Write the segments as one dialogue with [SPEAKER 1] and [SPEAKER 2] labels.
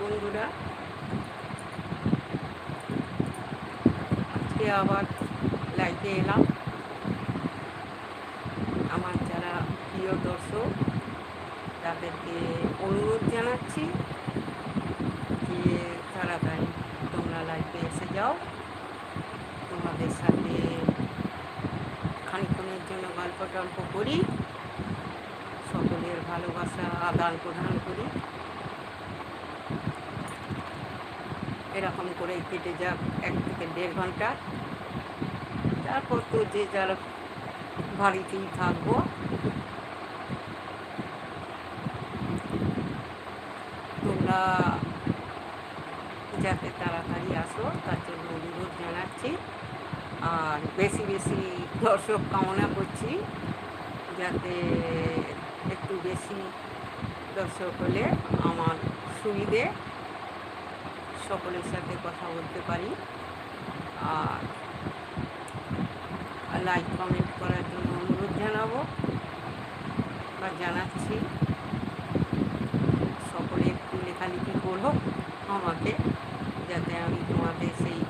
[SPEAKER 1] বন্ধুরা। আজকে আবার লাইভে এলাম। আমার যারা প্রিয় দর্শক, তাদেরকে অনুরোধ জানাচ্ছি যে তাড়াতাড়ি তোমরা লাইভে এসে যাও। তোমাদের সাথে খানিক্ষণের জন্য গল্প টল্প করি। সকলের ভালোবাসা আদান প্রদান করি। এরকম করে কেটে যাক, এক থেকে দেড় ঘণ্টা। তারপর তো যে যার বাড়িতেই থাকব। তোমরা যাতে তাড়াতাড়ি আসো, তার জন্য অনুরোধ জানাচ্ছি। আর বেশি বেশি দর্শক কামনা করছি, যাতে একটু বেশি দর্শক হলে আমার সুবিধে। সকলের সাথে কথা বলতে পারি। আর লাইক কমেন্ট করার জন্য অনুরোধ জানাব বা জানাচ্ছি। সকলে একটু লেখালেখি করো আমাকে, যাতে আমি তোমাদের সেই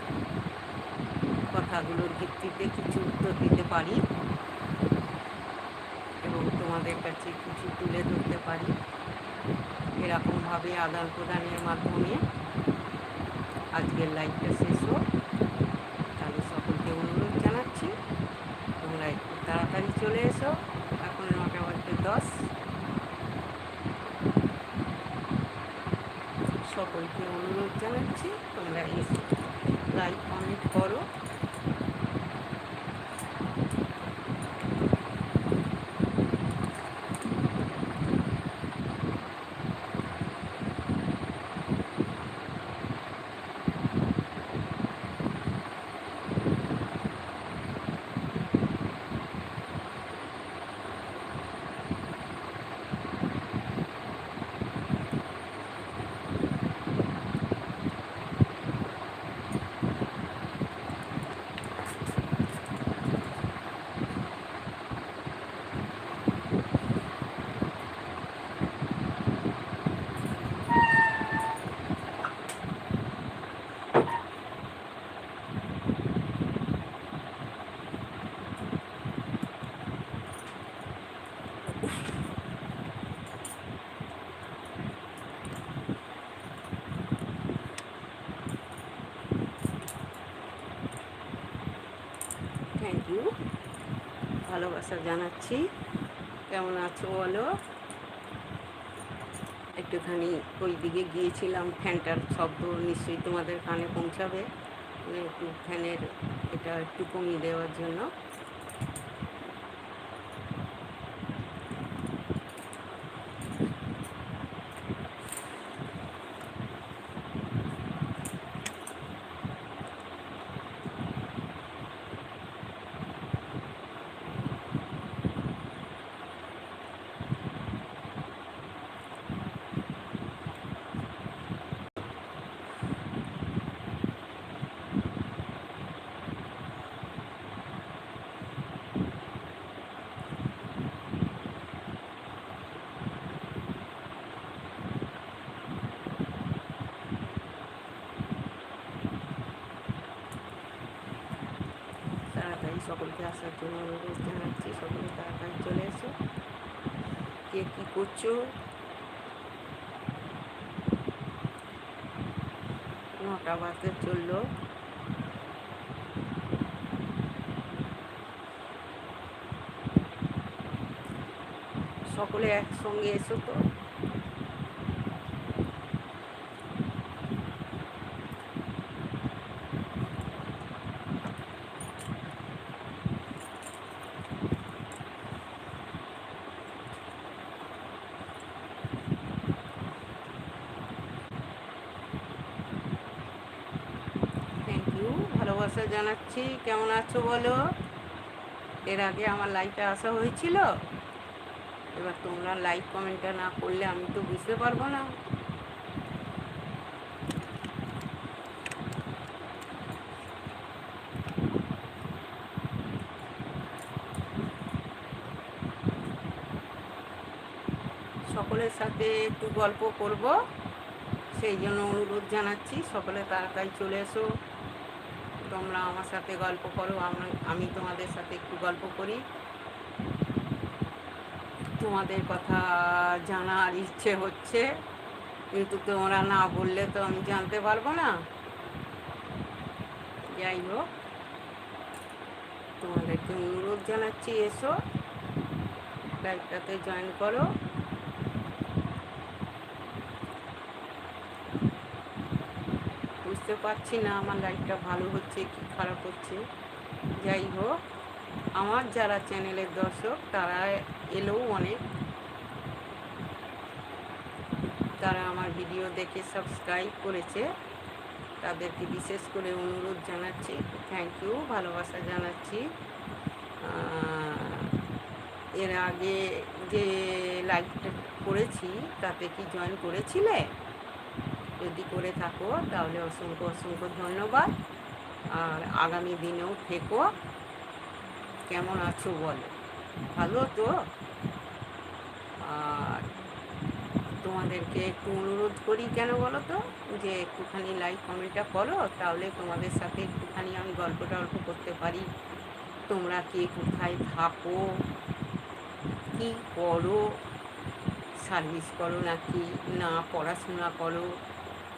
[SPEAKER 1] কথাগুলোর ভিত্তিতে কিছু উত্তর দিতে পারি এবং তোমাদের কাছে কিছু তুলে ধরতে পারি। এরকমভাবে আদান প্রদানের মাধ্যমে আজকের লাইভটা শেষ হোক। তাহলে সকলকে অনুরোধ জানাচ্ছি, তোমরা একটু তাড়াতাড়ি চলে এসো। এখন নটা বাজতে দশ। সকলকে অনুরোধ জানাচ্ছি, তোমরা এসো লাইভ অনেক করো থ্যাংক ইউ ভালোবাসা জানাচ্ছি কেমন আছো বলো? একটুখানি ওই দিকে গিয়েছিলাম, ফ্যানটার শব্দ নিশ্চয়ই তোমাদের কানে পৌঁছাবে। মানে একটু ফ্যানের এটা একটু কমিয়ে দেওয়ার জন্য তাড়াতাড়ি সকলকে আসার জন্য অনুরোধ জানাচ্ছি সকলে তাড়াতাড়ি চলে এসো। কে কী করছ? নটা বাজতে চলল। সকলে একসঙ্গে এসো তো থ্যাংক ইউ ভালোবাসা জানাচ্ছি। কেমন আছো বলো? এর আগে আমার লাইফে আসা হয়েছিল। এবার তোমরা লাইক কমেন্টটা না করলে আমি তো বুঝতে পারব না। সকলের সাথে একটু গল্প করব। সেই জন্য অনুরোধ জানাচ্ছি, সকলে তাড়াতাড়ি চলে এসো। তোমরা আমার সাথে গল্প করো, আমি তোমাদের সাথে একটু গল্প করি। তোমাদের কথা জানার ইচ্ছে হচ্ছে। কিন্তু তোমরা না বললে তো আমি জানতে পারব না। যাই হোক, তোমাদেরকে অনুরোধ জানাচ্ছি, এসো। লাইভটাতে জয়েন করো। বুঝতে পারছি না আমার লাইফটা ভালো হচ্ছে কি খারাপ হচ্ছে। যাই হোক, আমার যারা চ্যানেলের দর্শক, তারা এলেও অনেক। তারা আমার ভিডিও দেখে সাবস্ক্রাইব করেছে। তাদেরকে বিশেষ করে অনুরোধ জানাচ্ছি থ্যাংক ইউ ভালোবাসা জানাচ্ছি। এর আগে যে লাইভটা করেছি, তাতে কি জয়েন করেছিলে? যদি করে থাকো, তাহলে অসংখ্য অসংখ্য ধন্যবাদ। আর আগামী দিনেও থেকো। কেমন আছো বলো? ভালো তো? আর তোমাদেরকে একটু অনুরোধ করি কেন বলো তো? যে একটুখানি লাইক কমেন্টটা করো, তাহলে তোমাদের সাথে একটুখানি আমি গল্প টল্প করতে পারি। তোমরা কে কোথায় থাকো? কি করো? সার্ভিস করো নাকি না? পড়াশোনা করো?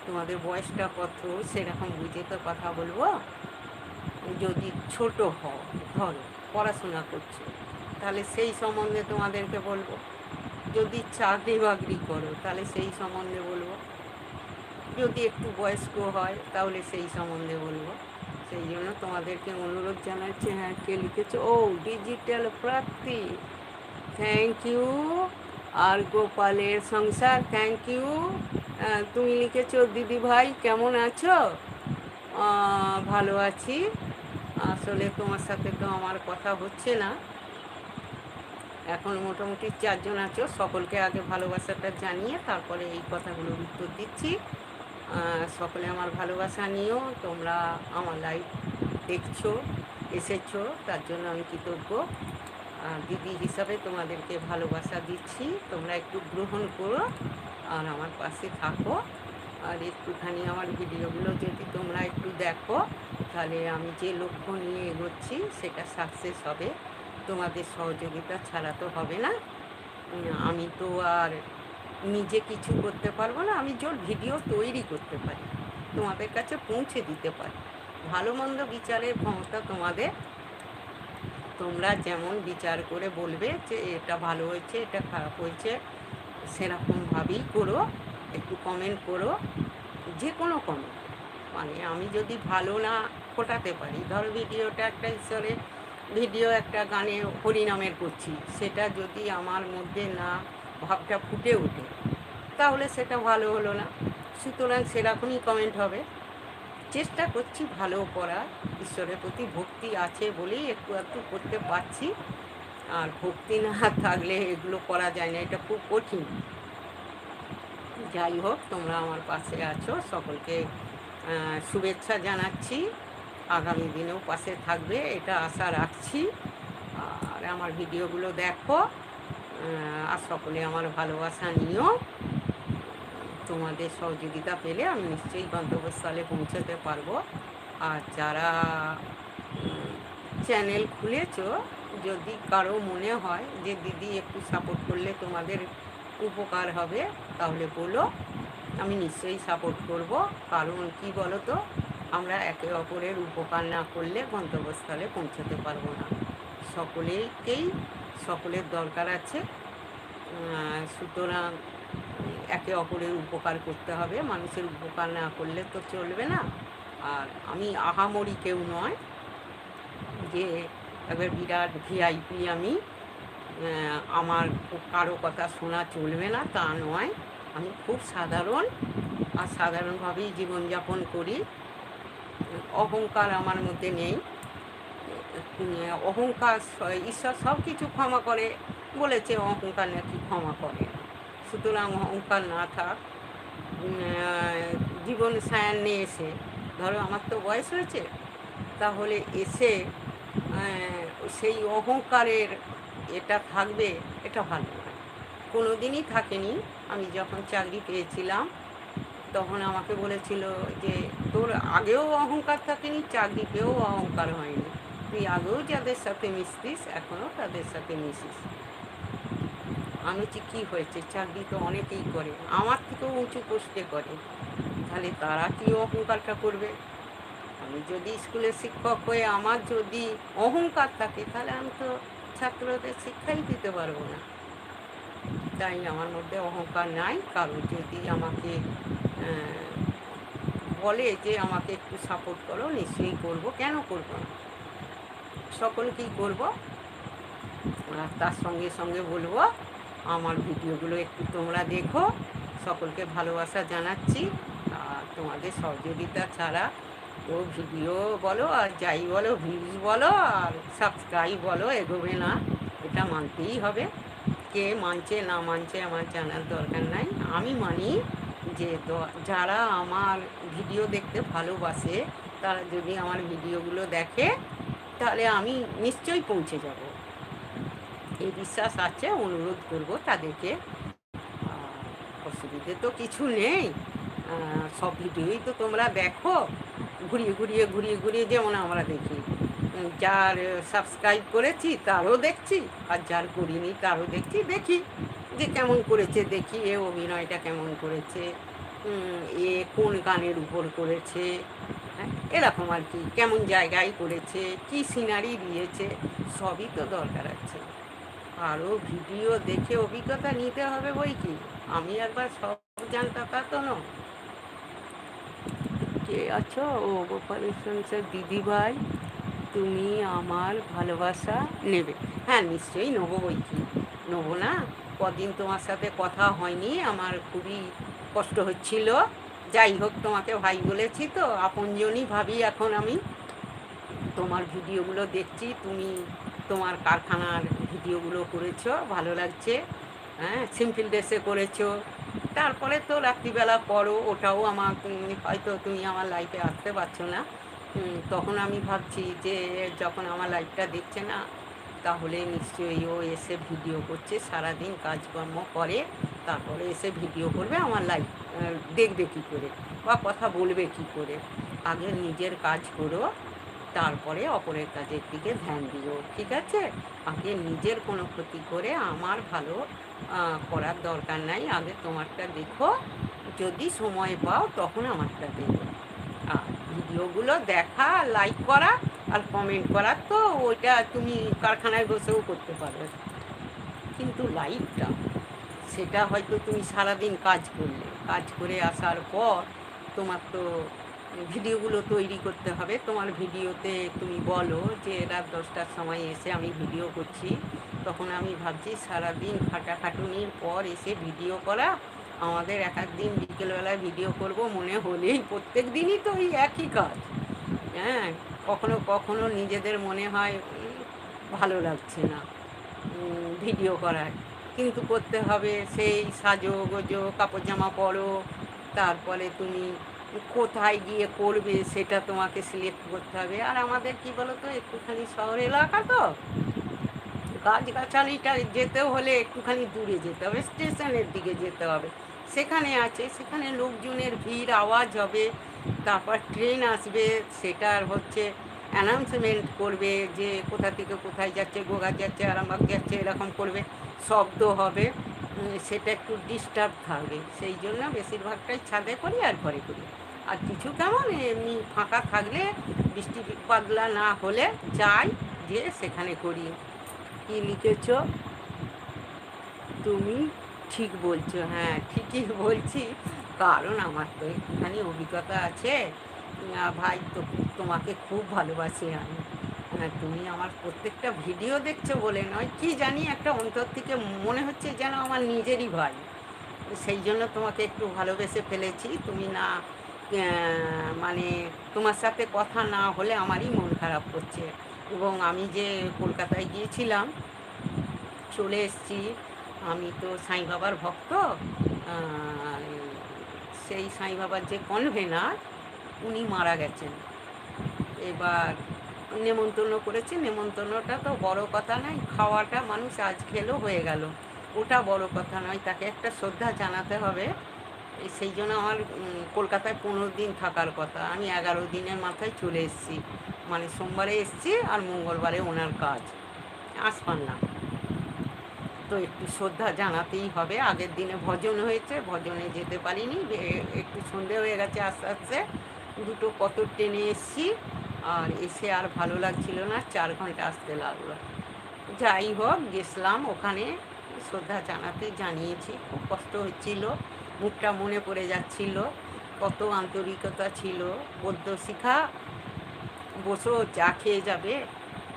[SPEAKER 1] তোমাদের বয়সটা কত, সেরকম বুঝে তো কথা বলব। যদি ছোট হও, ধরো, পড়াশোনা করছ, তাহলে সেই সম্বন্ধে তোমাদেরকে বলব। যদি চাকরি বাকরি করো, তাহলে সেই সম্বন্ধে বলব। যদি একটু বয়স্ক হয়, তাহলে সেই সম্বন্ধে বলব। সেই জন্য তোমাদেরকে অনুরোধ জানাচ্ছি হ্যাঁ কে লিখেছো? ও ডিজিটাল প্রাপ্তি। থ্যাংক ইউ আর গোপালের সংসার থ্যাংক ইউ তুমি লিখেছো, দিদি ভাই, কেমন আছো? ভালো আছি। আসলে তোমার সাথে তো আমার কথা হচ্ছে না। এখন মোটামুটি চারজন আছো, সকলকে আগে ভালোবাসাটা জানিয়ে তারপরে এই কথাগুলোর উত্তর দিচ্ছি। সকলে আমার ভালোবাসা নিয়েও তোমরা আমার লাইফ দেখছ, এসেছ, তার জন্য আমি কৃতজ্ঞ। দিদি হিসাবে তোমাদেরকে ভালোবাসা দিচ্ছি, তোমরা একটু গ্রহণ করো। আর আমার পাশে থাকো। আর একটুখানি আমার ভিডিওগুলো যদি তোমরা একটু দেখো, তাহলে আমি যে লক্ষ্য নিয়ে এগোচ্ছি, সেটা সাকসেস হবে। তোমাদের সহযোগিতা ছাড়া তো হবে না। আমি তো আর নিজে কিছু করতে পারব না, আমি জোর ভিডিও তৈরি করতে পারি। তোমাদের কাছে পৌঁছে দিতে পারি। ভালো মন্দ বিচারের ক্ষমতা তোমাদের। তোমরা যেমন বিচার করে বলবে যে এটা ভালো হয়েছে, এটা খারাপ হয়েছে সেরকমভাবেই করো, একটু কমেন্ট করো যে কোনো কমেন্ট মানে আমি যদি ভালো না ফোটাতে পারি, ধরো ভিডিওটা একটা ঈশ্বরের ভিডিও একটা গানে হরিনামের করছি, সেটা যদি আমার মধ্যে না ভাবটা ফুটে ওঠে, তাহলে সেটা ভালো হলো না। সুতরাং সেরকমই কমেন্ট হবে। চেষ্টা করছি ভালো করার, ঈশ্বরের প্রতি ভক্তি আছে বলেই একটু একটু করতে পারছি। আর ভক্তি না থাকলে এগুলো করা যায় না, এটা খুব কঠিন। যাই হোক, তোমরা আমার পাশে আছো, সকলকে শুভেচ্ছা জানাচ্ছি। আগামী দিনেও পাশে থাকবে, এটা আশা রাখছি। আর আমার ভিডিওগুলো দেখো আর সকলে আমার ভালোবাসা নিও। তোমাদের সহযোগিতা পেলে আমি নিশ্চয়ই গন্তব্যস্থলে পৌঁছতে পারব। আর যারা চ্যানেল খুলেছ যদি কারও মনে হয় যে, দিদি, একটু সাপোর্ট করলে তোমাদের উপকার হবে, তাহলে বলো। আমি নিশ্চয়ই সাপোর্ট করব। কারণ কি বলো তো আমরা একে অপরের উপকার না করলে গন্তব্যস্থলে পৌঁছতে পারব না। সকলেকেই সকলের দরকার আছে। সুতরাং একে অপরের উপকার করতে হবে। মানুষের উপকার না করলে তো চলবে না। আর আমি আহামরি কেউ নয় যে এবার বিরাট ভিআইপি আমি। আমার কারও কথা শোনা চলবে না, তা নয়। আমি খুব সাধারণ আর সাধারণভাবেই জীবনযাপন করি। অহংকার আমার মধ্যে নেই। অহংকার ঈশ্বর সব কিছু ক্ষমা করে, বলেছে অহংকার নাকি ক্ষমা করে। সুতরাং অহংকার না থাক। জীবন সায়ান্নে এসে, ধরো আমার তো বয়স হয়েছে, তাহলে এসে সেই অহংকারের এটা থাকবে, এটা ভালো নয়। কোনো দিনই থাকেনি। আমি যখন চাকরি পেয়েছিলাম, তখন আমাকে বলেছিল যে, তোর আগেও অহংকার থাকেনি চাকরিতেও অহংকার হয়নি। তুই আগেও যাদের সাথে মিশতিস, এখনও তাদের সাথে মিশিস। আমি বলছি কী হয়েছে, চাকরি তো অনেকেই করে, আমার থেকেও উঁচু পোস্টে করে। তাহলে তারা কি অহংকারটা করবে? আমি যদি স্কুলের শিক্ষক হয়ে আমার যদি অহংকার থাকে, তাহলে আমি তো ছাত্রদের শিক্ষাই দিতে পারব না। তাই আমার মধ্যে অহংকার নাই। কারণ যদি আমাকে বলে যে আমাকে একটু সাপোর্ট করো, নিশ্চয়ই করব। কেন করব না? সকলকেই করব? আর তার সঙ্গে সঙ্গে বলব, আমার ভিডিওগুলো একটু তোমরা দেখো। সকলকে ভালোবাসা জানাচ্ছি। আর তোমাদের সহযোগিতা ছাড়া ও ভিডিও বলো, আর যাই বলো ভিউজ বলো, আর সাবস্ক্রাইব বলো, এগোবে না। এটা মানতেই হবে। কে মানছে, না মানছে, আমার জানার দরকার নাই। আমি মানি যে যারা আমার ভিডিও দেখতে ভালোবাসে, তারা যদি আমার ভিডিওগুলো দেখে, তাহলে আমি নিশ্চয়ই পৌঁছে যাব। এই বিশ্বাস আছে, অনুরোধ করব তাদেরকে। অসুবিধে তো কিছু নেই। সব ভিডিওই তো তোমরা দেখো। ঘুরিয়ে ঘুরিয়ে ঘুরিয়ে ঘুরিয়ে যেমন আমরা দেখি। যার সাবস্ক্রাইব করেছি তারও দেখছি আর যার করিনি তারও দেখছি দেখি যে কেমন করেছে দেখি এ অভিনয়টা কেমন করেছে এ কোন গানের উপর করেছে হ্যাঁ, এরকম আর কি কেমন জায়গায় করেছে কি সিনারি দিয়েছে সবই তো দরকার আছে। আরও ভিডিও দেখে অভিজ্ঞতা নিতে হবে বই কি? আমি একবার সব জানতা তা তো নয়। কে আছো? ও গোপালেশ্বর দিদি ভাই তুমি আমার ভালোবাসা নেবে। হ্যাঁ নিশ্চয়ই নেব বই কি? নেব না? কদিন তোমার সাথে কথা হয়নি, আমার খুবই কষ্ট হচ্ছিল। যাই হোক, তোমাকে ভাই বলেছি তো, আপনজনই ভাবি এখন আমি। তোমার ভিডিওগুলো দেখছি, তুমি তোমার কারখানার ভিডিওগুলো করেছ, ভালো লাগছে। হ্যাঁ সিম্পল ড্রেসে করেছ তারপরে তো রাত্রিবেলা করো, ওটাও আমার হয়তো তুমি আমার লাইফে আসতে পারছ না। তখন আমি ভাবছি যে, যখন আমার লাইফটা দেখছে না, তাহলে নিশ্চয়ই ও এসে ভিডিও করছে, সারাদিন কাজকর্ম করে, তারপরে এসে ভিডিও করবে আমার লাইফ দেখবে কি করে, বা কথা বলবে কি করে। আগে নিজের কাজ করো তারপরে অপরের কাজের দিকে ধ্যান দিও, ঠিক আছে? আগে নিজের কোনো ক্ষতি করে আমার ভালো করার দরকার নাই। আগে তোমারটা দেখো, যদি সময় পাও তখন আমারটা দেখো। আর ভিডিওগুলো দেখা লাইক করা আর কমেন্ট করা তো ওইটা তুমি কারখানায় বসেও করতে পারবে। কিন্তু লাইভটা সেটা হয়তো তুমি সারাদিন কাজ করলে। কাজ করে আসার পর তোমার তো ভিডিওগুলো তৈরি করতে হবে। তোমার ভিডিওতে তুমি বলো যে রাত দশটার সময় এসে আমি ভিডিও করছি। তখন আমি ভাবছি সারাদিন খাটাখাটুনির পর এসে ভিডিও করা। আমাদের এক এক দিন বিকেলবেলায় ভিডিও করব, মনে হলেই প্রত্যেক দিনই তো ওই একই কাজ। হ্যাঁ কখনো কখনো নিজেদের মনে হয় ভালো লাগছে না ভিডিও করার কিন্তু করতে হবে সেই সাজো গোজো, কাপড় জামা পরো, তারপরে তুমি কোথায় গিয়ে করবে সেটা তোমাকে সিলেক্ট করতে হবে। আর আমাদের কি বলো তো একটুখানি শহর এলাকা তো, গাছগাছালিটা যেতে হলে একটুখানি দূরে যেতে হবে, স্টেশনের দিকে যেতে হবে। সেখানে আছে, সেখানে লোকজনের ভিড়, আওয়াজ হবে, তারপর ট্রেন আসবে সেটার হচ্ছে অ্যানাউন্সমেন্ট করবে যে কোথা থেকে কোথায় যাচ্ছে গোঘাট যাচ্ছে, আরামবাগ যাচ্ছে, এরকম করবে, শব্দ হবে সেটা একটু ডিস্টার্ব থাকবে। সেই জন্য বেশিরভাগটাই ছাদে করি আর ঘরে করি। আর কিছু কেমন? এমনি ফাঁকা থাকলে বৃষ্টি পাতলা না হলে যাই যে সেখানে করি। কি লিখেছ? তুমি ঠিক বলছো হ্যাঁ ঠিকই বলছি। কারণ আমার তো একটুখানি অভিজ্ঞতা আছে। ভাই, তো তোমাকে খুব ভালোবাসি আমি। হ্যাঁ তুমি আমার প্রত্যেকটা ভিডিও দেখছ বলে নয়, কি জানি একটা অন্তর থেকে মনে হচ্ছে যেন আমার নিজেরই ভাই। সেই জন্য তোমাকে একটু ভালোবেসে ফেলেছি। তুমি না মানে তোমার সাথে কথা না হলে আমারই মন খারাপ করছে। এবং আমি যে কলকাতায় গিয়েছিলাম, চলে এসছি। আমি তো সাই বাবার ভক্ত। সেই সাই বাবার যে কনভেনার উনি মারা গেছেন। এবার নেমন্তন্ন করেছে। নেমন্তন্নটা তো বড় কথা নাই খাওয়াটা মানুষ আজ খেলেও হয়ে গেল। ওটা বড় কথা নয়, তাকে একটা শ্রদ্ধা জানাতে হবে। সেই জন্য আমার কলকাতায় পনেরো দিন থাকার কথা। আমি এগারো দিনের মাথায় চলে এসেছি। মানে সোমবারে এসেছি আর মঙ্গলবারে ওনার কাজ। আসপান না তো একটু শ্রদ্ধা জানাতেই হবে। আগের দিনে ভজন হয়েছে, ভজনে যেতে পারিনি। একটু সন্ধে হয়ে গেছে আস্তে আস্তে। দুটো কত ট্রেনে এসছি। আর এসে আর ভালো লাগছিল না। চার ঘণ্টা আসতে লাগল। যাই হোক গেছিলাম ওখানে। শ্রদ্ধা জানাতে জানিয়েছি। খুব কষ্ট হচ্ছিল। মুখটা মনে পড়ে যাচ্ছিল, কত আন্তরিকতা ছিল। পদ্য শিখা বসো, চা খেয়ে যাবে।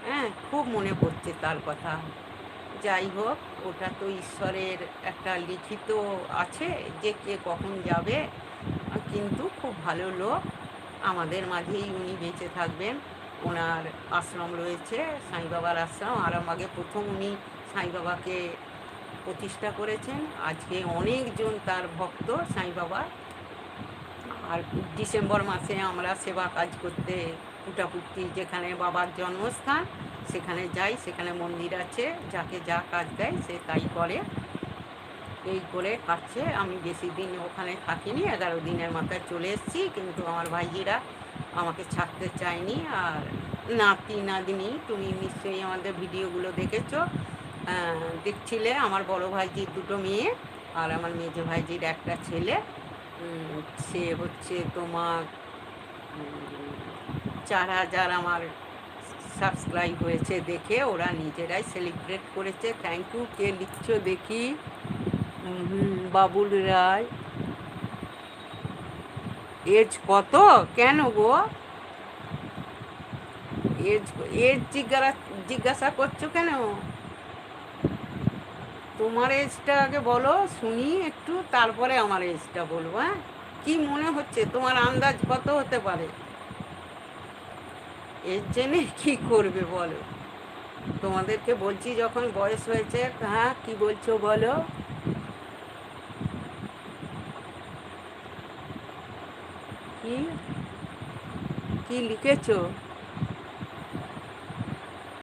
[SPEAKER 1] হ্যাঁ খুব মনে পড়ছে তার কথা। যাই হোক, ওটা তো ঈশ্বরের একটা লিখিত আছে যে কে কখন যাবে। কিন্তু খুব ভালো লোক। আমাদের মাঝেই উনি বেঁচে থাকবেন। ওনার আশ্রম রয়েছে সাই বাবার আশ্রম। আর আমাকে প্রথম উনি সাই বাবাকে প্রতিষ্ঠা করেছেন। আজকে অনেকজন তার ভক্ত সাই বাবা। আর ডিসেম্বর মাসে আমরা সেবা কাজ করতে পুটাপুটি যেখানে বাবার জন্মস্থান, সেখানে যাই, সেখানে মন্দির আছে। যাকে যা কাজ দেয় সে তাই করে। এই করে কাটছে। আমি বেশি দিন ওখানে থাকিনি, এগারো দিনের মাথায় চলে এসেছি, কিন্তু আমার ভাইয়েরা আমাকে ছাড়তে চায়নি। আর নাতি, নাতনি, তুমি নিশ্চয়ই আমাদের ভিডিওগুলো দেখেছ। দেখছিলে আমার বড় ভাইজির দুটো মেয়ে আর আমার মেজো ভাইজির একটা ছেলে। সে হচ্ছে তোমার চার হাজার আমার সাবস্ক্রাইব হয়েছে দেখে ওরা নিজেরাই সেলিব্রেট করেছে। থ্যাংক ইউ কে লিখছো দেখি। বাবুল রায়। এজ কত? কেন গো? এজ এজ জিজ্ঞাসা জিজ্ঞাসা করছ কেন? তোমার এজটা আগে বলো, শুনি একটু, তারপরে আমার এজটা বলব হ্যাঁ? কি মনে হচ্ছে, তোমার আন্দাজ কত হতে পারে? এর জেনে কি করবে বলো? তোমাদেরকে বলছি যখন বয়স হয়েছে হ্যাঁ কি বলছো বলো? কি? কি লিখেছো?